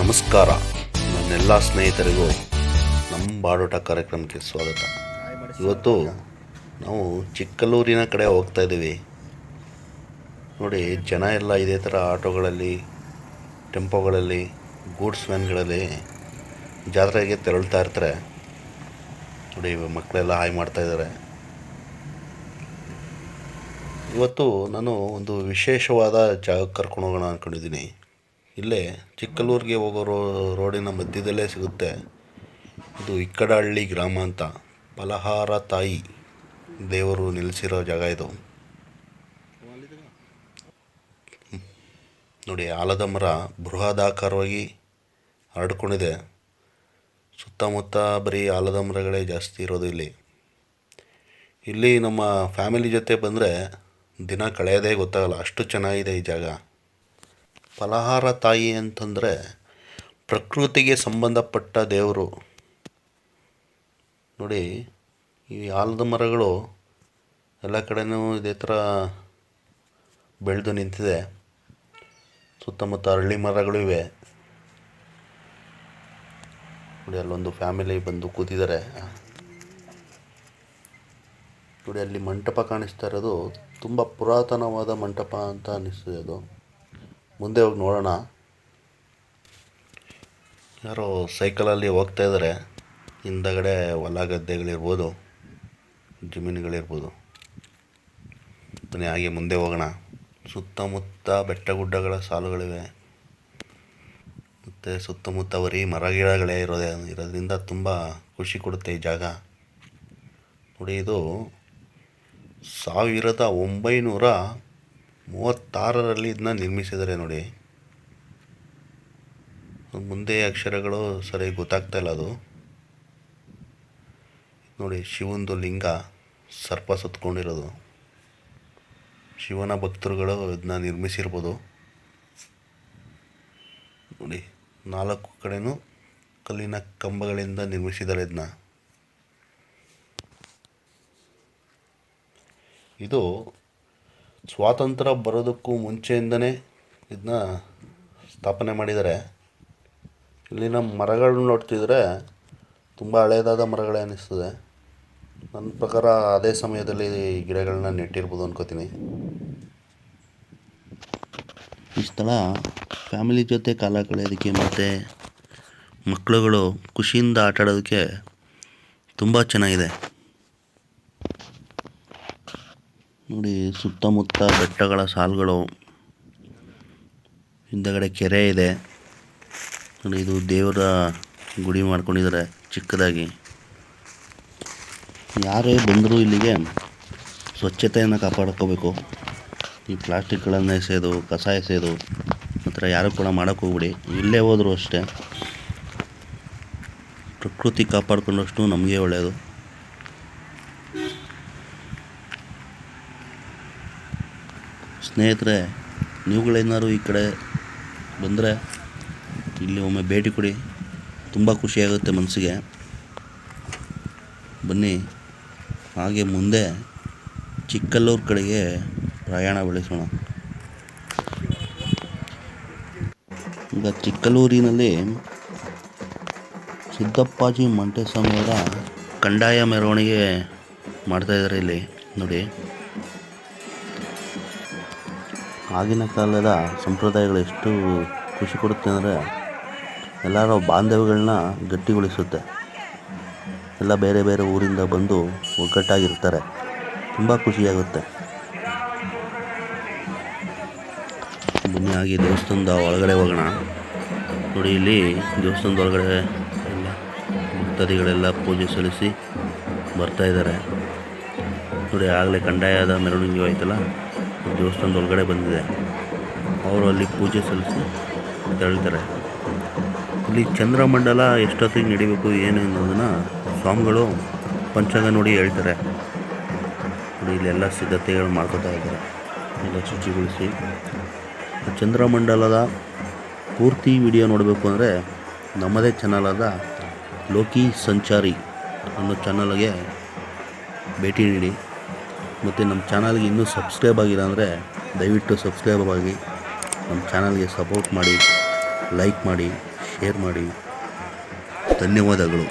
ನಮಸ್ಕಾರ. ನನ್ನೆಲ್ಲ ಸ್ನೇಹಿತರಿಗೂ ನಮ್ಮ ಬಾಡೋಟ ಕಾರ್ಯಕ್ರಮಕ್ಕೆ ಸ್ವಾಗತ. ಇವತ್ತು ನಾವು ಚಿಕ್ಕಲೂರಿನ ಕಡೆ ಹೋಗ್ತಾ ಇದ್ದೀವಿ. ನೋಡಿ, ಜನ ಎಲ್ಲ ಇದೇ ಥರ ಆಟೋಗಳಲ್ಲಿ, ಟೆಂಪೋಗಳಲ್ಲಿ, ಗೂಡ್ಸ್ ವ್ಯಾನ್ಗಳಲ್ಲಿ ಜಾತ್ರೆಗೆ ತೆರಳ್ತಾ ಇರ್ತಾರೆ. ನೋಡಿ ಮಕ್ಕಳೆಲ್ಲ ಹಾಯ್ ಮಾಡ್ತಾ ಇದ್ದಾರೆ. ಇವತ್ತು ನಾನು ಒಂದು ವಿಶೇಷವಾದ ಜಾಗಕ್ಕೆ ಕರ್ಕೊಂಡು ಹೋಗೋಣ ಅಂದ್ಕೊಂಡಿದ್ದೀನಿ ಇಲ್ಲೇ ಚಿಕ್ಕಲೂರಿಗೆ ಹೋಗೋ ರೋ, ರೋಡಿನ ಮಧ್ಯದಲ್ಲೇ ಸಿಗುತ್ತೆ. ಇದು ಇಕ್ಕಡಹಳ್ಳಿ ಗ್ರಾಮ ಅಂತ. ಫಲಹಾರ ತಾಯಿ ದೇವರು ನೆಲೆಸಿರೋ ಜಾಗ ಇದು. ನೋಡಿ, ಆಲದ ಮರ ಬೃಹದಾಕಾರವಾಗಿ ಹರಡ್ಕೊಂಡಿದೆ. ಸುತ್ತಮುತ್ತ ಬರೀ ಆಲದ ಮರಗಳೇ ಜಾಸ್ತಿ ಇರೋದು ಇಲ್ಲಿ. ಇಲ್ಲಿ ನಮ್ಮ ಫ್ಯಾಮಿಲಿ ಜೊತೆ ಬಂದರೆ ದಿನ ಕಳೆಯೋದೇ ಗೊತ್ತಾಗಲ್ಲ. ಅಷ್ಟು ಚೆನ್ನಾಗಿದೆ ಈ ಜಾಗ. ಫಲಹಾರ ತಾಯಿ ಅಂತಂದರೆ ಪ್ರಕೃತಿಗೆ ಸಂಬಂಧಪಟ್ಟ ದೇವರು. ನೋಡಿ, ಈ ಆಲದ ಮರಗಳು ಎಲ್ಲ ಕಡೆನೂ ಇದೇ ಥರ ಬೆಳೆದು ನಿಂತಿದೆ. ಸುತ್ತಮುತ್ತ ಅರಳಿ ಮರಗಳು ಇವೆ. ನೋಡಿ, ಅಲ್ಲೊಂದು ಫ್ಯಾಮಿಲಿ ಬಂದು ಕೂತಿದ್ದಾರೆ. ನೋಡಿ, ಅಲ್ಲಿ ಮಂಟಪ ಕಾಣಿಸ್ತಾ ಇರೋದು ತುಂಬ ಪುರಾತನವಾದ ಮಂಟಪ ಅಂತ ಅನ್ನಿಸ್ತದೆ ಅದು. ಮುಂದೆ ಹೋಗಿ ನೋಡೋಣ. ಯಾರೋ ಸೈಕಲಲ್ಲಿ ಹೋಗ್ತಾ ಇದ್ದಾರೆ ಹಿಂದಗಡೆ ಹೊಲ ಗದ್ದೆಗಳಿರ್ಬೋದು, ಜಮೀನುಗಳಿರ್ಬೋದು. ಬನ್ನಿ, ಹಾಗೆ ಮುಂದೆ ಹೋಗೋಣ. ಸುತ್ತಮುತ್ತ ಬೆಟ್ಟ ಗುಡ್ಡಗಳ ಸಾಲುಗಳಿವೆ. ಮತ್ತು ಸುತ್ತಮುತ್ತ ಬರೀ ಮರ ಗಿಡಗಳೇ ಇರೋದೇ, ಇರೋದ್ರಿಂದ ತುಂಬ ಖುಷಿ ಕೊಡುತ್ತೆ ಈ ಜಾಗ. ನೋಡಿ, ಇದು ಸಾವಿರದ ಒಂಬೈನೂರ ಮೂವತ್ತಾರರಲ್ಲಿ ಇದನ್ನ ನಿರ್ಮಿಸಿದ್ದಾರೆ ನೋಡಿ. ಮುಂದೆ ಅಕ್ಷರಗಳು ಸರಿಯಾಗಿ ಗೊತ್ತಾಗ್ತಾ ಇಲ್ಲ ಅದು. ನೋಡಿ, ಶಿವಂದು ಲಿಂಗ ಸರ್ಪ ಸುತ್ಕೊಂಡಿರೋದು. ಶಿವನ ಭಕ್ತರುಗಳು ಇದನ್ನ ನಿರ್ಮಿಸಿರ್ಬೋದು. ನೋಡಿ, ನಾಲ್ಕು ಕಡೆನೂ ಕಲ್ಲಿನ ಕಂಬಗಳಿಂದ ನಿರ್ಮಿಸಿದ್ದಾರೆ ಇದನ್ನ. ಇದು ಸ್ವಾತಂತ್ರ್ಯ ಬರೋದಕ್ಕೂ ಮುಂಚೆಯಿಂದನೇ ಇದನ್ನ ಸ್ಥಾಪನೆ ಮಾಡಿದ್ದಾರೆ. ಇಲ್ಲಿನ ಮರಗಳು ನೋಡ್ತಿದ್ರೆ ತುಂಬ ಹಳೇದಾದ ಮರಗಳೇ ಅನ್ನಿಸ್ತದೆ ನನ್ನ ಪ್ರಕಾರ ಅದೇ ಸಮಯದಲ್ಲಿ ಗಿಡಗಳನ್ನ ನೆಟ್ಟಿರ್ಬೋದು ಅನ್ಕೋತೀನಿ. ಈ ಸ್ಥಳ ಫ್ಯಾಮಿಲಿ ಜೊತೆ ಕಾಲ ಕಳೆಯೋದಕ್ಕೆ ಮತ್ತು ಮಕ್ಕಳುಗಳು ಖುಷಿಯಿಂದ ಆಟಾಡೋದಕ್ಕೆ ತುಂಬ ಚೆನ್ನಾಗಿದೆ. ನೋಡಿ, ಸುತ್ತಮುತ್ತ ಬೆಟ್ಟಗಳ ಸಾಲುಗಳು, ಹಿಂದಗಡೆ ಕೆರೆ ಇದೆ. ನೋಡಿ, ಇದು ದೇವರ ಗುಡಿ ಮಾಡ್ಕೊಂಡಿದ್ದಾರೆ, ಚಿಕ್ಕದಾಗಿ. ಯಾರೇ ಬಂದರೂ ಇಲ್ಲಿಗೆ ಸ್ವಚ್ಛತೆಯನ್ನು ಕಾಪಾಡ್ಕೋಬೇಕು. ಈ ಪ್ಲಾಸ್ಟಿಕ್ಗಳನ್ನು ಎಸೆಯೋದು ಕಸ ಎಸೆಯೋದು ಮಾತ್ರ ಥರ ಯಾರು ಕೂಡ ಮಾಡೋಕ್ಕೆ ಹೋಗ್ಬಿಡಿ. ಇಲ್ಲೇ ಹೋದರೂ ಅಷ್ಟೇ. ಪ್ರಕೃತಿ ಕಾಪಾಡ್ಕೊಂಡಷ್ಟು ನಮಗೆ ಒಳ್ಳೆಯದು ಸ್ನೇಹಿತರೆ ನೀವುಗಳೇನಾದ್ರು ಈ ಕಡೆ ಬಂದರೆ ಇಲ್ಲಿ ಒಮ್ಮೆ ಭೇಟಿ ಕೊಡಿ. ತುಂಬ ಖುಷಿಯಾಗುತ್ತೆ ಮನಸ್ಸಿಗೆ. ಬನ್ನಿ. ಹಾಗೆ ಮುಂದೆ ಚಿಕ್ಕಲ್ಲೂರು ಕಡೆಗೆ ಪ್ರಯಾಣ ಬೆಳೆಸೋಣ. ಈಗ ಚಿಕ್ಕಲ್ಲೂರಿನಲ್ಲಿ ಸಿದ್ದಪ್ಪಾಜಿ ಮಂಟೇಸ್ವಾಮಿಯವರ ಕಂದಾಯ ಮೆರವಣಿಗೆ ಮಾಡ್ತಾಯಿದ್ದಾರೆ ಇಲ್ಲಿ, ನೋಡಿ. ಆಗಿನ ಕಾಲದ ಸಂಪ್ರದಾಯಗಳು ಎಷ್ಟು ಖುಷಿ ಕೊಡುತ್ತೆ ಅಂದರೆ ಎಲ್ಲರ ಬಾಂಧವ್ಯಗಳನ್ನ ಗಟ್ಟಿಗೊಳಿಸುತ್ತೆ. ಎಲ್ಲ ಬೇರೆ ಬೇರೆ ಊರಿಂದ ಬಂದು ಒಗ್ಗಟ್ಟಾಗಿರ್ತಾರೆ. ತುಂಬ ಖುಷಿಯಾಗುತ್ತೆ. ಬನ್ನಿ ಆಗಿ ದೇವಸ್ಥಾನದ ಒಳಗಡೆ ಹೋಗೋಣ. ನೋಡಿ, ಇಲ್ಲಿ ದೇವಸ್ಥಾನದ ಒಳಗಡೆ ಎಲ್ಲ ಭಕ್ತಾದಿಗಳೆಲ್ಲ ಪೂಜೆ ಸಲ್ಲಿಸಿ ಬರ್ತಾ ಇದ್ದಾರೆ. ನೋಡಿ, ಆಗಲೇ ಕಂದಾಯದ ಮೆರವಣಿಗೆ ಆಯ್ತಲ್ಲ? ದೇವಸ್ಥಾನದ ಒಳಗಡೆ ಬಂದಿದೆ. ಅವರು ಅಲ್ಲಿ ಪೂಜೆ ಸಲ್ಲಿಸಿ ಹೇಳ್ತಾರೆ. ಇಲ್ಲಿ ಚಂದ್ರಮಂಡಲ ಎಷ್ಟೊತ್ತಿಗೆ ನಡಿಬೇಕು, ಏನು ಅನ್ನೋದನ್ನು ಸ್ವಾಮಿಗಳು ಪಂಚಾಂಗ ನೋಡಿ ಹೇಳ್ತಾರೆ. ನೋಡಿ ಇಲ್ಲೆಲ್ಲ ಸಿದ್ಧತೆಗಳು ಮಾಡ್ಕೋತಾ ಇದ್ದಾರೆ. ಎಲ್ಲ ಶುಚಿಗೊಳಿಸಿ. ಚಂದ್ರಮಂಡಲದ ಪೂರ್ತಿ ವಿಡಿಯೋ ನೋಡಬೇಕು ಅಂದರೆ ನಮ್ಮದೇ ಚಾನಲಾದ ಲೋಕಿ ಸಂಚಾರಿ ಅನ್ನೋ ಚಾನಲ್ಗೆ ಭೇಟಿ ನೀಡಿ. ಮತ್ತು ನಮ್ಮ ಚಾನಲ್ಗೆ ಇನ್ನೂ ಸಬ್ಸ್ಕ್ರೈಬ್ ಆಗಿಲ್ಲ ಅಂದರೆ ದಯವಿಟ್ಟು ಸಬ್ಸ್ಕ್ರೈಬ್ ಆಗಿ ನಮ್ಮ ಚಾನಲ್ಗೆ ಸಪೋರ್ಟ್ ಮಾಡಿ, ಲೈಕ್ ಮಾಡಿ, ಶೇರ್ ಮಾಡಿ. ಧನ್ಯವಾದಗಳು.